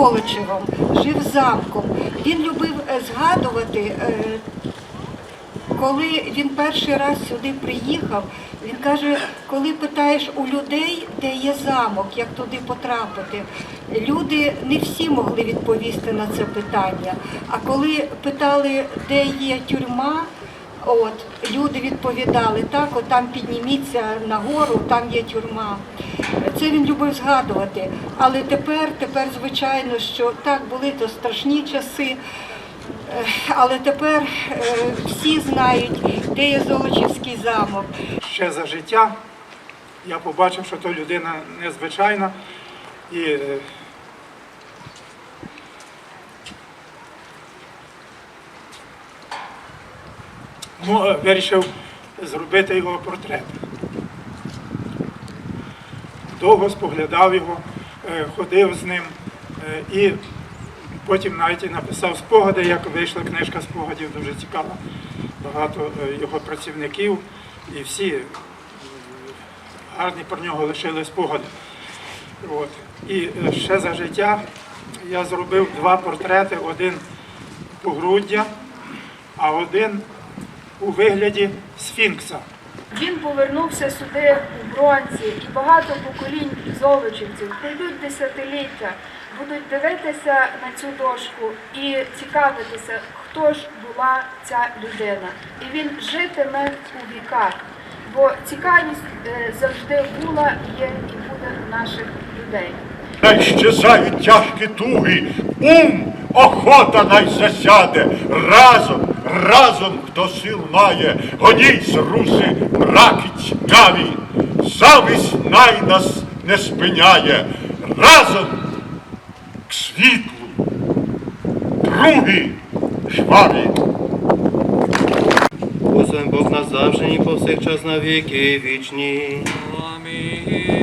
Золочевом, жив замком. Він любив е, згадувати. е, коли він перший раз сюди приїхав, він каже, коли питаєш у людей, де є замок, як туди потрапити, люди не всі могли відповісти на це питання. А коли питали, де є тюрма, от люди відповідали, так, от там підніміться нагору, там є тюрма. Це він любив згадувати. Але тепер, тепер, звичайно, що так були то страшні часи. Е, Але тепер е, всі знають, де є Золочівський замок. ще за життя. Я побачив, що то людина незвичайна і вирішив зробити його портрет. Довго споглядав його, е, ходив з ним е, і потім навіть написав спогади, як вийшла книжка спогадів, дуже цікава. Багато е, його працівників і всі гарні про нього лишили спогади. От. І ще за життя я зробив два портрети: один погруддя, а один у вигляді сфінкса. Він повернувся сюди у бронзі, і багато поколінь золочівців пройдуть десятиліття, будуть дивитися на цю дошку і цікавитися, хто ж була ця людина. І він житиме у віках. Бо цікавість е, завжди була, є і буде у наших людей. Най щезають тяжкі туги, ум, охота най засяде. Разом, разом, хто сил має, гоніть з руси мраки тьмяві. Зависть най нас не спиняє. Разом к світлу, другі жваві. Господь Бог назавжди і повсякчас на віки вічні. Амінь.